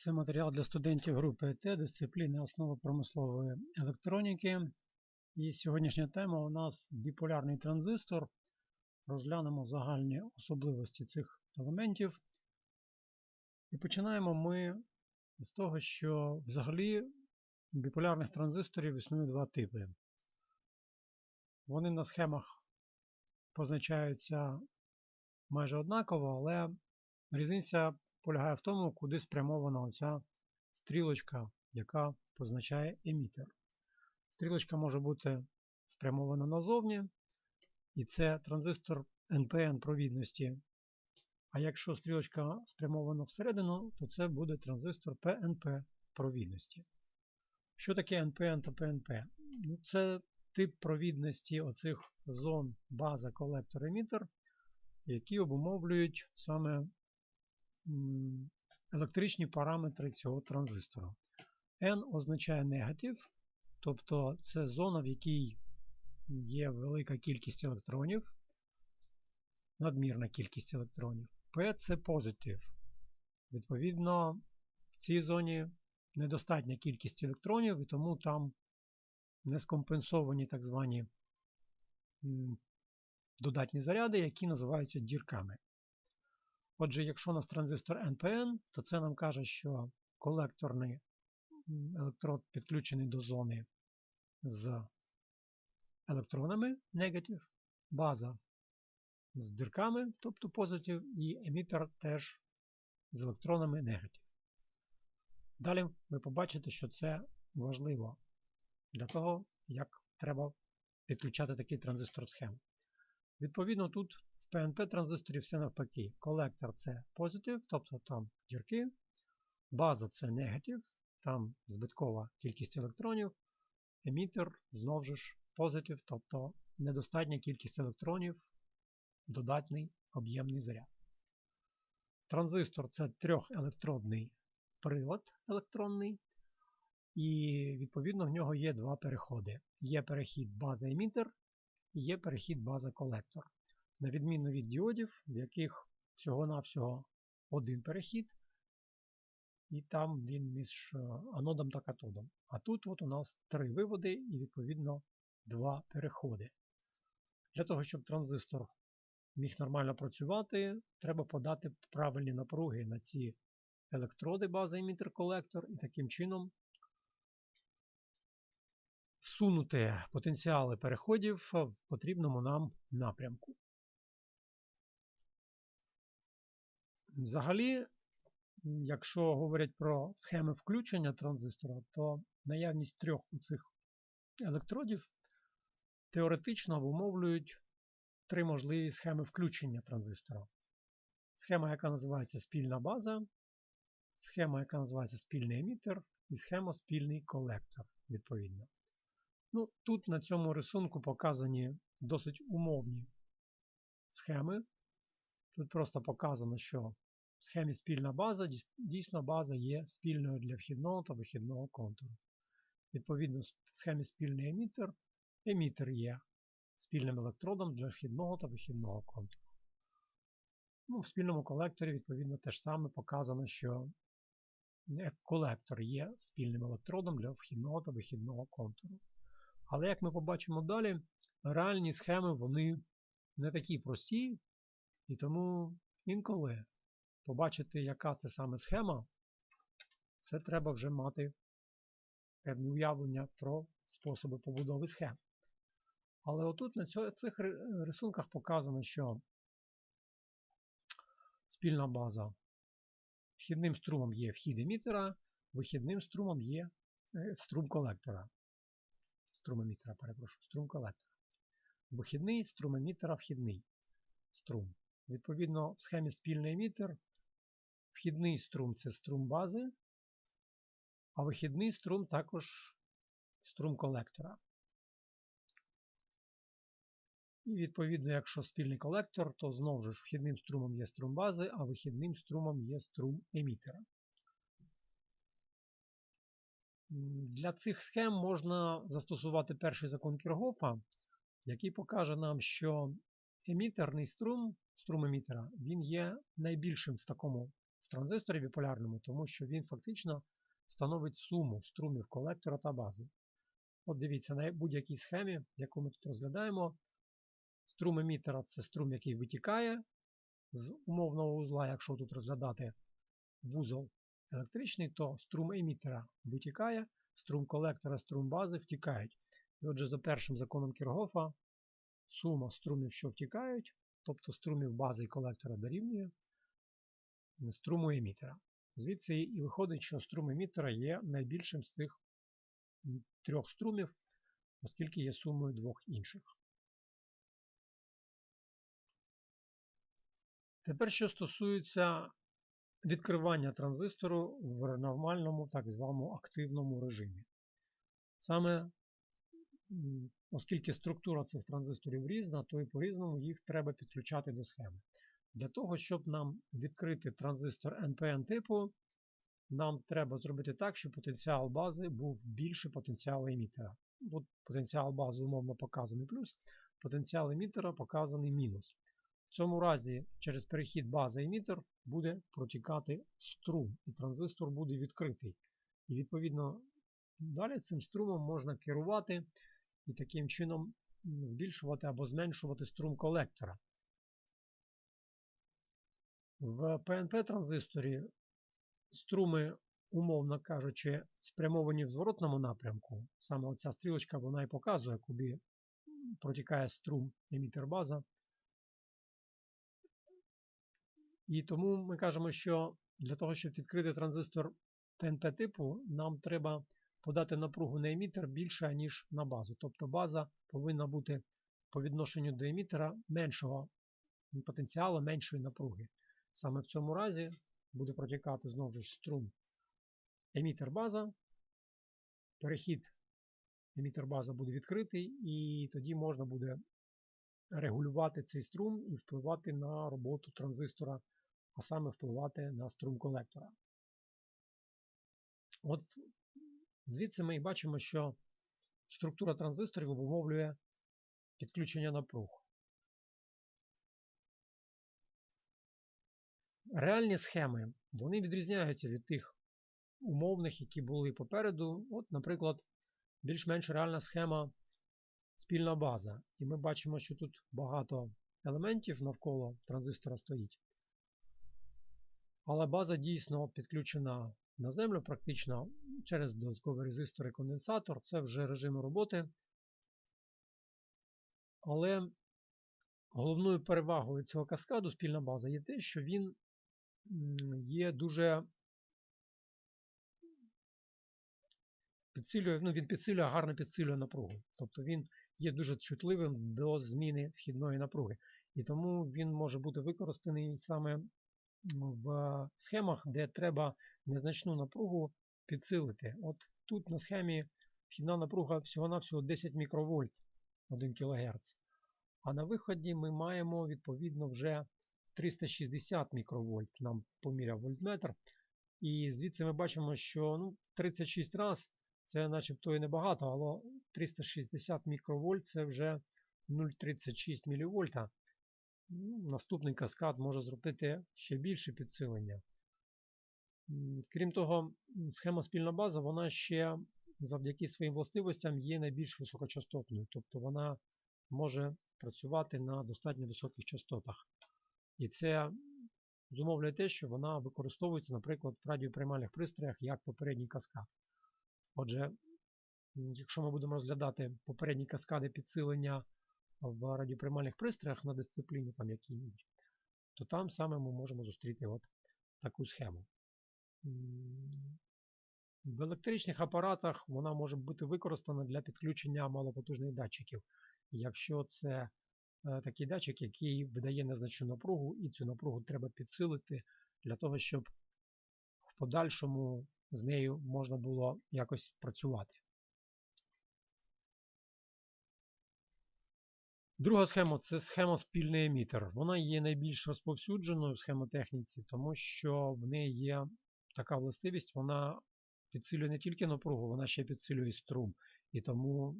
Це матеріал для студентів групи ЕТ, дисципліни основи промислової електроніки. І сьогоднішня тема у нас біполярний транзистор. Розглянемо загальні особливості цих елементів. І починаємо ми з того, що взагалі біполярних транзисторів існує два типи. Вони на схемах позначаються майже однаково, але різниця полягає в тому, куди спрямована оця стрілочка, яка позначає емітер. Стрілочка може бути спрямована назовні, і це транзистор NPN провідності. А якщо стрілочка спрямована всередину, то це буде транзистор PNP провідності. Що таке NPN та PNP? Ну, Це тип провідності оцих зон база колектор емітер, які обумовлюють саме електричні параметри цього транзистора. N означає негатив, тобто це зона, в якій є велика кількість електронів, надмірна кількість електронів. P це позитив. Відповідно, в цій зоні недостатня кількість електронів, і тому там не скомпенсовані так звані додатні заряди, які називаються дірками. Отже, якщо у нас транзистор NPN, то це нам каже, що колекторний електрод підключений до зони з електронами негатив, база з дирками, тобто позитив, і емітер теж з електронами негатив. Далі ви побачите, що це важливо для того, як треба підключати такий транзистор схему. Відповідно, тут PNP транзисторів все навпаки. Колектор це позитив, тобто там дірки. База це негатив, там збиткова кількість електронів. Емітер знову ж позитив, тобто недостатня кількість електронів, додатний об'ємний заряд. Транзистор це трьохелектродний прилад електронний, і відповідно в нього є два переходи. Є перехід база-емітер і є перехід база-колектор на відміну від діодів, в яких всього-навсього один перехід, і там він між е, анодом та катодом. А тут от у нас три виводи і, відповідно, два переходи. Для того, щоб транзистор міг нормально працювати, треба подати правильні напруги на ці електроди бази емітер-колектор, і таким чином сунути потенціали переходів в потрібному нам напрямку. Взагалі, якщо говорять про схеми включення транзистора, то наявність трьох цих електродів теоретично обумовлюють три можливі схеми включення транзистора. Схема, яка називається спільна база, схема, яка називається спільний емітер, і схема спільний колектор, відповідно. Ну, Тут на цьому рисунку показані досить умовні схеми. Тут просто показано, що схемі спільна база, дійсно база є спільною для вхідного та вихідного контуру. Відповідно, в схемі спільний емітер, емітер є спільним електродом для вхідного та вихідного контуру. Ну, В спільному колекторі, відповідно, теж саме показано, що колектор є спільним електродом для вхідного та вихідного контуру. Але як ми побачимо далі, реальні схеми вони не такі прості, і тому інколи побачити, яка це саме схема, це треба вже мати певні уявлення про способи побудови схем. Але отут на цих рисунках показано, що спільна база вхідним струмом є вхід емітера, вихідним струмом є е, струм колектора. Струм емітера, перепрошую, струм колектора. Вихідний струм емітера вхідний струм. Відповідно, в схемі спільний емітер Вхідний струм це струм бази, а вихідний струм також струм колектора. І відповідно, якщо спільний колектор, то знову ж вхідним струмом є струм бази, а вихідним струмом є струм емітера. Для цих схем можна застосувати перший закон Кіргофа, який покаже нам, що емітерний струм, струм емітера, він є найбільшим в такому транзисторі біполярному, тому що він фактично становить суму струмів колектора та бази. От дивіться, на будь-якій схемі, яку ми тут розглядаємо, струм емітера це струм, який витікає з умовного узла, якщо тут розглядати вузол електричний, то струм емітера витікає, струм колектора, струм бази втікають. І отже, за першим законом Кіргофа сума струмів, що втікають, тобто струмів бази і колектора дорівнює струму емітера. Звідси і виходить, що струм емітера є найбільшим з цих трьох струмів, оскільки є сумою двох інших. Тепер, що стосується відкривання транзистору в нормальному, так званому активному режимі. Саме оскільки структура цих транзисторів різна, то і по-різному їх треба підключати до схеми. Для того, щоб нам відкрити транзистор NPN типу, нам треба зробити так, щоб потенціал бази був більше потенціалу емітера. От потенціал бази умовно показаний плюс, потенціал емітера показаний мінус. В цьому разі через перехід база емітер буде протікати струм, і транзистор буде відкритий. І відповідно далі цим струмом можна керувати і таким чином збільшувати або зменшувати струм колектора. В PNP-транзисторі струми, умовно кажучи, спрямовані в зворотному напрямку. Саме оця стрілочка вона і показує, куди протікає струм емітер база. І тому ми кажемо, що для того, щоб відкрити транзистор ТНП типу, нам треба подати напругу на емітер більше, ніж на базу. Тобто база повинна бути по відношенню до емітера меншого потенціалу, меншої напруги. Саме в цьому разі буде протікати знову ж струм емітер-база. Перехід емітер-база буде відкритий, і тоді можна буде регулювати цей струм і впливати на роботу транзистора, а саме впливати на струм колектора. От звідси ми і бачимо, що структура транзисторів обумовлює підключення напруг. Реальні схеми вони відрізняються від тих умовних, які були попереду. От, Наприклад, більш-менш реальна схема спільна база. І ми бачимо, що тут багато елементів навколо транзистора стоїть. Але база дійсно підключена на землю, практично через додатковий резистор і конденсатор. Це вже режим роботи. Але головною перевагою цього каскаду спільна база є те, що він є дуже підсилює, ну він підсилює, гарно підсилює напругу. Тобто він є дуже чутливим до зміни вхідної напруги. І тому він може бути використаний саме в схемах, де треба незначну напругу підсилити. От тут на схемі вхідна напруга всього-навсього 10 мікровольт 1 кГц. А на виході ми маємо відповідно вже 360 мікровольт, нам поміряв вольтметр. І звідси ми бачимо, що ну, 36 раз це начебто і небагато, але 360 мікровольт це вже 0,36 мВ. Ну, Наступний каскад може зробити ще більше підсилення. Крім того, схема спільна база, вона ще завдяки своїм властивостям є найбільш високочастотною. Тобто вона може працювати на достатньо високих частотах. І це зумовлює те, що вона використовується, наприклад, в радіоприймальних пристроях як попередній каскад. Отже, якщо ми будемо розглядати попередні каскади підсилення в радіоприймальних пристроях на дисципліні, там які-небудь, то там саме ми можемо зустріти от таку схему. В електричних апаратах вона може бути використана для підключення малопотужних датчиків. Якщо це такий датчик, який видає незначну напругу, і цю напругу треба підсилити для того, щоб в подальшому з нею можна було якось працювати. Друга схема це схема спільний емітер. Вона є найбільш розповсюдженою в схемотехніці, тому що в неї є така властивість, вона підсилює не тільки напругу, вона ще підсилює струм. І тому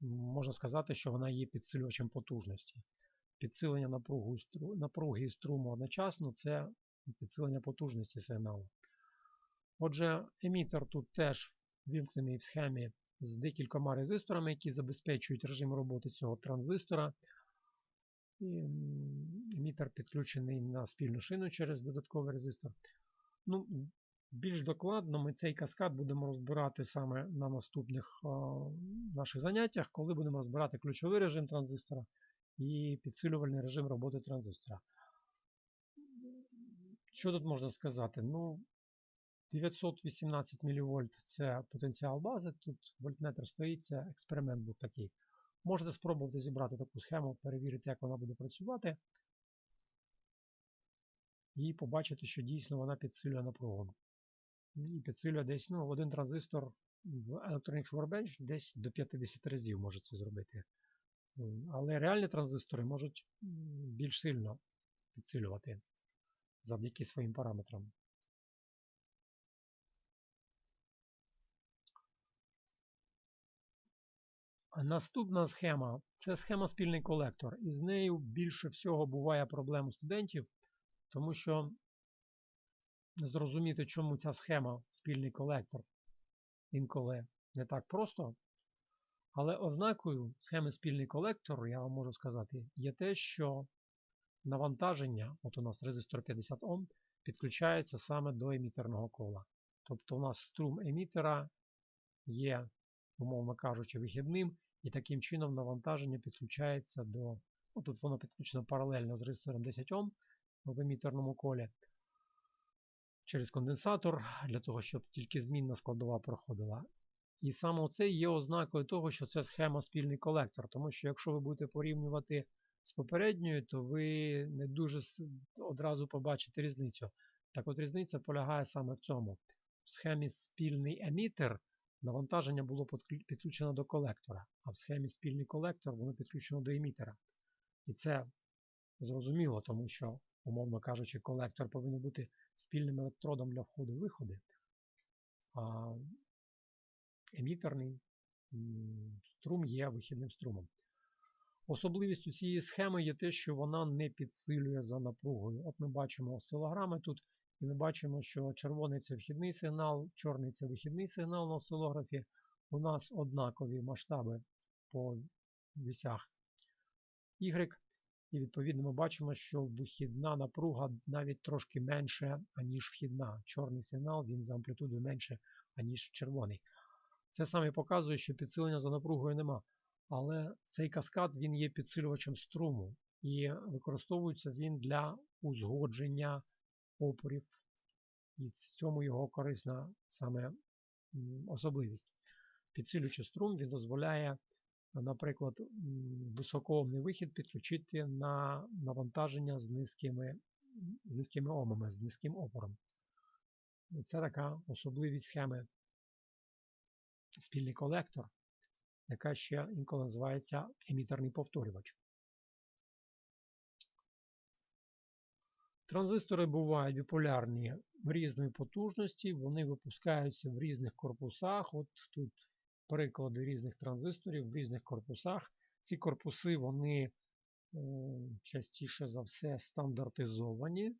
можна сказати, що вона є підсилювачем потужності. Підсилення напруги і струму одночасно це підсилення потужності сигналу. Отже, емітер тут теж вімкнений в схемі з декількома резисторами, які забезпечують режим роботи цього транзистора. І емітер підключений на спільну шину через додатковий резистор. Ну, Більш докладно ми цей каскад будемо розбирати саме на наступних наших заняттях, коли будемо розбирати ключовий режим транзистора і підсилювальний режим роботи транзистора. Що тут можна сказати? Ну, 918 мВ це потенціал бази. Тут вольтметр стоїть, це експеримент був такий. Можете спробувати зібрати таку схему, перевірити, як вона буде працювати. І побачити, що дійсно вона підсилює напругу. І підсилює десь ну, один транзистор в Electronics Workbench десь до 50 разів може це зробити. Але реальні транзистори можуть більш сильно підсилювати завдяки своїм параметрам. Наступна схема це схема спільний колектор. І з нею більше всього буває проблем у студентів, тому що зрозуміти, чому ця схема спільний колектор інколи не так просто. Але ознакою схеми спільний колектор, я вам можу сказати, є те, що навантаження, от у нас резистор 50 Ом, підключається саме до емітерного кола. Тобто у нас струм емітера є, умовно кажучи, вихідним, і таким чином навантаження підключається до. Ну, Тут воно підключено паралельно з резистором 10 Ом в емітерному колі через конденсатор, для того, щоб тільки змінна складова проходила. І саме це є ознакою того, що це схема спільний колектор. Тому що якщо ви будете порівнювати з попередньою, то ви не дуже одразу побачите різницю. Так от різниця полягає саме в цьому. В схемі спільний емітер навантаження було підключено до колектора, а в схемі спільний колектор воно підключено до емітера. І це зрозуміло, тому що, умовно кажучи, колектор повинен бути спільним електродом для входу-виходу. А емітерний струм є вихідним струмом. Особливістю цієї схеми є те, що вона не підсилює за напругою. От ми бачимо осцилограми тут, і ми бачимо, що червоний це вхідний сигнал, чорний це вихідний сигнал на осцилографі. У нас однакові масштаби по вісях Y. І відповідно ми бачимо, що вихідна напруга навіть трошки менше, аніж вхідна. Чорний сигнал він за амплітудою менше, аніж червоний. Це саме показує, що підсилення за напругою нема. Але цей каскад він є підсилювачем струму і використовується він для узгодження опорів. І в цьому його корисна саме особливість. Підсилюючи струм, він дозволяє, наприклад, високоомний вихід підключити на навантаження з низькими з низькими омами, з низьким опором. Це така особливість схеми спільний колектор, яка ще інколи називається емітерний повторювач. Транзистори бувають біполярні різної потужності, вони випускаються в різних корпусах. От тут приклади різних транзисторів в різних корпусах. Ці корпуси вони е, частіше за все стандартизовані.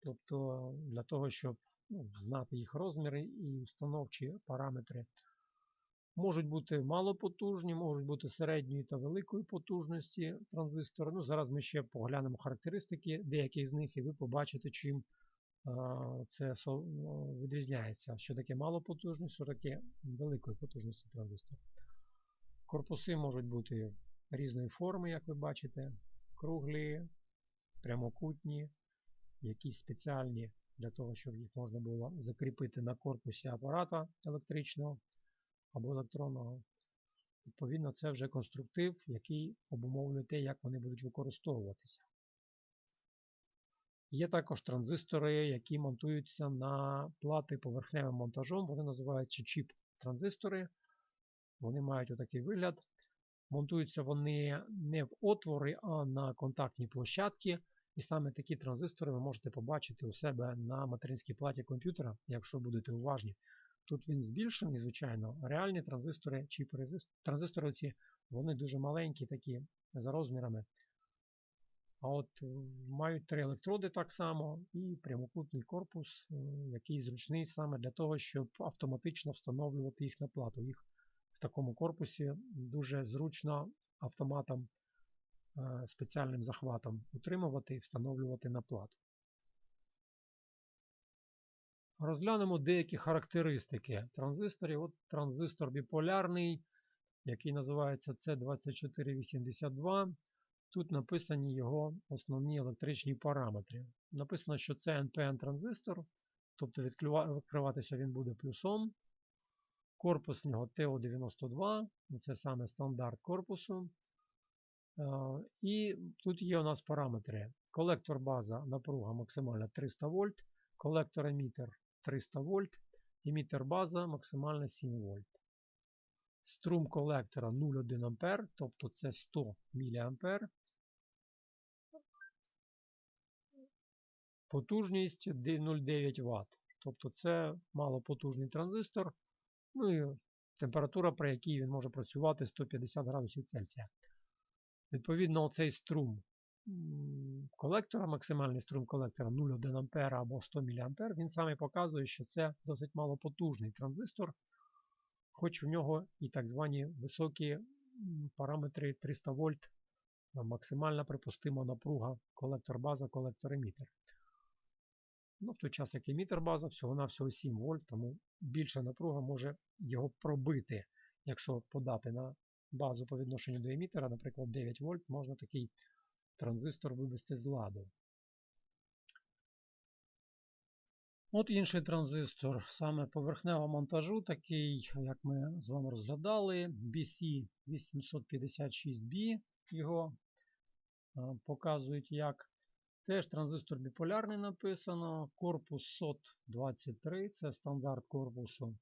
Тобто для того, щоб ну, знати їх розміри і установчі параметри. Можуть бути малопотужні, можуть бути середньої та великої потужності транзистори. Ну, Зараз ми ще поглянемо характеристики деяких з них, і ви побачите, чим це відрізняється. Що таке малопотужність, що таке великої потужності транзистор. Корпуси можуть бути різної форми, як ви бачите, круглі, прямокутні, якісь спеціальні для того, щоб їх можна було закріпити на корпусі апарата електричного або електронного. Відповідно, це вже конструктив, який обумовлює те, як вони будуть використовуватися. Є також транзистори, які монтуються на плати поверхневим монтажом. Вони називаються чіп-транзистори. Вони мають отакий вигляд. Монтуються вони не в отвори, а на контактні площадки. І саме такі транзистори ви можете побачити у себе на материнській платі комп'ютера, якщо будете уважні. Тут він збільшений, звичайно, реальні транзистори чи транзистори ці, вони дуже маленькі, такі за розмірами. А от мають три електроди так само і прямокутний корпус, який зручний саме для того, щоб автоматично встановлювати їх на плату. Їх в такому корпусі дуже зручно автоматом спеціальним захватом утримувати і встановлювати на плату. Розглянемо деякі характеристики транзисторів. От Транзистор біполярний, який називається C2482. Тут написані його основні електричні параметри. Написано, що це NPN транзистор, тобто відкриватися він буде плюсом. Корпус в нього TO92, ну, це саме стандарт корпусу. І тут є у нас параметри. Колектор база напруга максимальна 300 вольт, колектор емітер 300 вольт, емітер база максимальна 7 вольт. Струм колектора 0,1 А, тобто це 100 мА. Потужність 0,9 Вт. Тобто це малопотужний транзистор. Ну і температура, при якій він може працювати 150 градусів Цельсія. Відповідно, цей струм колектора, максимальний струм колектора 0,1 А або 100 мА, він саме показує, що це досить малопотужний транзистор, хоч в нього і так звані високі параметри 300 вольт, максимальна припустима напруга колектор база, колектор емітер. Ну, В той час, як емітер база, всього-навсього 7 вольт, тому більша напруга може його пробити. Якщо подати на базу по відношенню до емітера, наприклад, 9 вольт, можна такий транзистор вивести з ладу. От інший транзистор, саме поверхневого монтажу, такий, як ми з вами розглядали, BC856B, його показують як. Теж транзистор біполярний написано. Корпус SOT23, це стандарт корпусу.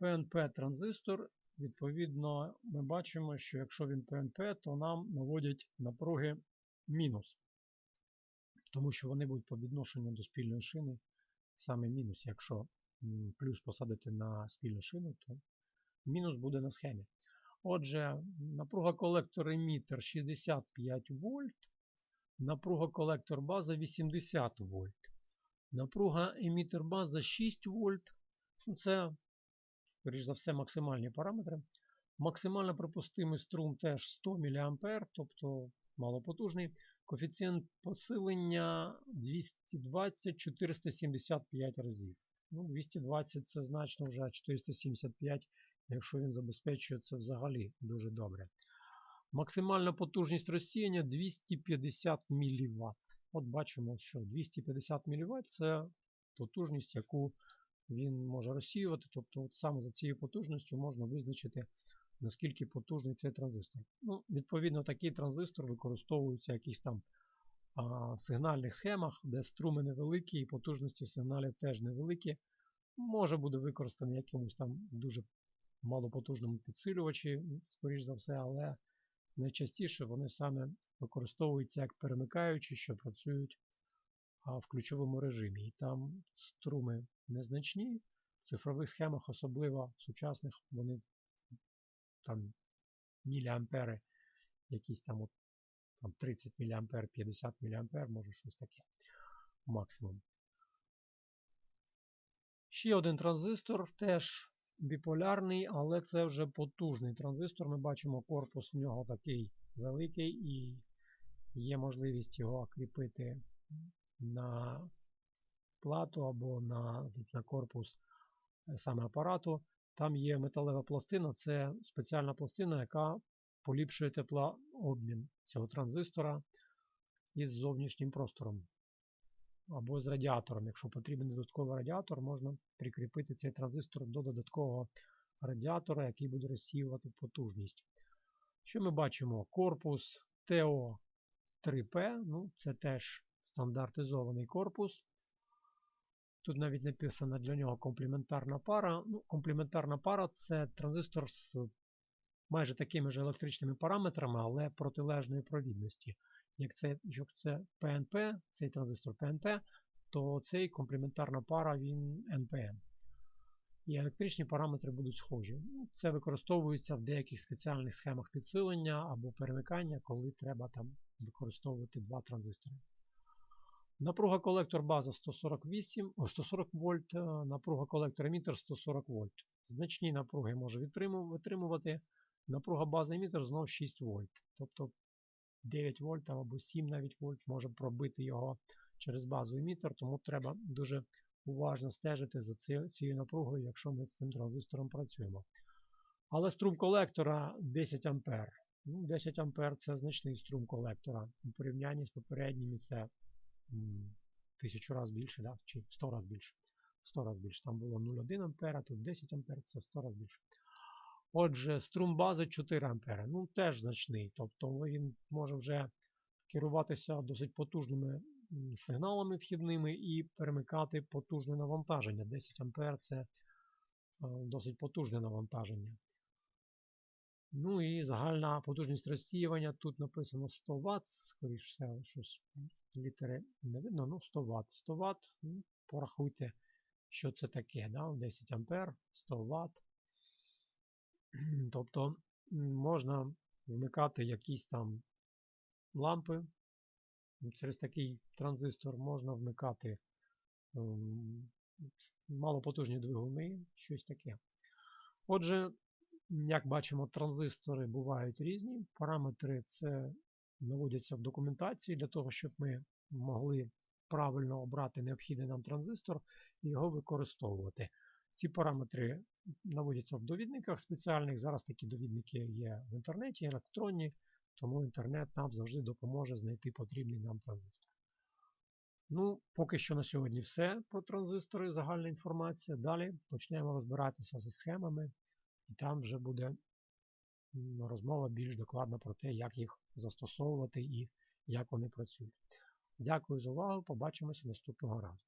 PNP транзистор Відповідно, ми бачимо, що якщо він ПНП, то нам наводять напруги мінус. Тому що вони будуть по відношенню до спільної шини саме мінус. Якщо плюс посадити на спільну шину, то мінус буде на схемі. Отже, напруга колектор емітер 65 вольт, напруга колектор база 80 вольт. Напруга емітер база 6 вольт. Ну, це скоріш за все, максимальні параметри. Максимально припустимий струм теж 100 мА, тобто малопотужний. Коефіцієнт посилення 220-475 разів. Ну, 220 це значно вже 475, якщо він забезпечує це взагалі дуже добре. Максимальна потужність розсіяння 250 мВт. От бачимо, що 250 мВт це потужність, яку він може розсіювати. Тобто, от саме за цією потужністю можна визначити, наскільки потужний цей транзистор. Ну, Відповідно, такий транзистор використовується в якихось там а, сигнальних схемах, де струми невеликі і потужності сигналів теж невеликі. Може бути використаний якимось там дуже малопотужному підсилювачі, скоріш за все, але найчастіше вони саме використовуються як перемикаючі, що працюють в ключовому режимі. І там струми незначні. В цифрових схемах, особливо в сучасних, вони там міліампери, якісь там от, там 30 мА, 50 мА, може щось таке максимум. Ще один транзистор, теж біполярний, але це вже потужний транзистор. Ми бачимо, корпус в нього такий великий, і є можливість його кріпити на плату або на на корпус е, саме апарату. Там є металева пластина, це спеціальна пластина, яка поліпшує теплообмін цього транзистора із зовнішнім простором. Або з радіатором. Якщо потрібен додатковий радіатор, можна прикріпити цей транзистор до додаткового радіатора, який буде розсіювати потужність. Що ми бачимо? Корпус TO3P, ну, це теж стандартизований корпус. Тут навіть написано для нього комплементарна пара. Ну, Комплементарна пара це транзистор з майже такими ж електричними параметрами, але протилежної провідності. Як це, Якщо це PNP, цей транзистор PNP, то цей комплементарна пара він NPN. І електричні параметри будуть схожі. Ну, це використовується в деяких спеціальних схемах підсилення або перемикання, коли треба там використовувати два транзистори. Напруга колектор база 148, 140 вольт, е, напруга колектор емітер 140 вольт. Значні напруги може витримувати. Напруга база емітер знов 6 вольт. Тобто 9 вольт або 7 навіть вольт може пробити його через базу емітер, тому треба дуже уважно стежити за цією напругою, якщо ми з цим транзистором працюємо. Але струм колектора 10 ампер. Ну, 10 ампер це значний струм колектора. У порівнянні з попередніми це тисячу разів більше, да? чи 100 разів більше. В 100 разів більше. Там було 0,1 ампера, тут 10 ампер, це в 100 разів більше. Отже, струм бази 4 ампери. Ну, теж значний. Тобто він може вже керуватися досить потужними сигналами вхідними і перемикати потужне навантаження. 10 ампер це е, досить потужне навантаження. Ну і загальна потужність розсіювання. Тут написано 100 Вт, скоріше все, щось літери не видно, ну 100 Вт. 100 Вт, ну, порахуйте, що це таке. Да? 10 ампер, 100 Вт. Тобто можна вмикати якісь там лампи. Через такий транзистор можна вмикати ем, малопотужні двигуни, щось таке. Отже, як бачимо, транзистори бувають різні. Параметри це наводяться в документації для того, щоб ми могли правильно обрати необхідний нам транзистор і його використовувати. Ці параметри наводяться в довідниках спеціальних. Зараз такі довідники є в інтернеті, електронні, тому інтернет нам завжди допоможе знайти потрібний нам транзистор. Ну, поки що на сьогодні все про транзистори, загальна інформація. Далі почнемо розбиратися зі схемами, і там вже буде розмова більш докладно про те, як їх застосовувати і як вони працюють. Дякую за увагу. Побачимося наступного разу.